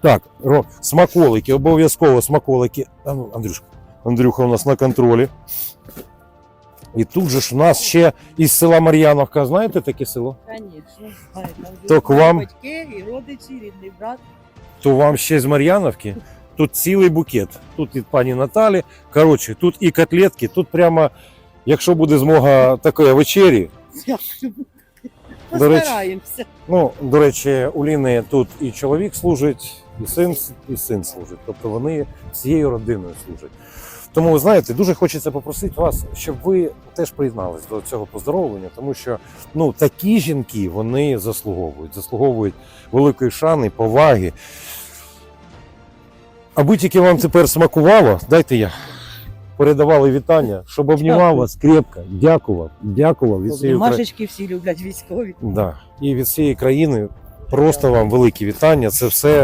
Так, Ро, смаколики, обов'язково смаколики. Ну, Андрюшка, Андрюха у нас на контролі. І тут же ж у нас ще із села Мар'яновка, знаєте таке село? Звісно, знаю. Так вам- батьки і родичі, рідний брат. То вам ще з Мар'яновки. Тут цілий букет. Тут від пані Наталі. Коротше, тут і котлетки, тут прямо, якщо буде змога такої вечері. До речі, Постараємося. Ну, до речі, у Ліни тут і чоловік служить, і син, і син служить. Тобто вони всією родиною служать. Тому ви знаєте, дуже хочеться попросити вас, щоб ви теж приєднались до цього поздоровлення, тому що ну такі жінки вони заслуговують, заслуговують великої шани, поваги. Аби тільки вам тепер смакувало, дайте я. Передавали вітання, щоб обнімав вас крепко. Дякував, дякував від всієї України. Машечки всі люблять військові. Да. І від всієї країни просто вам великі вітання. Це все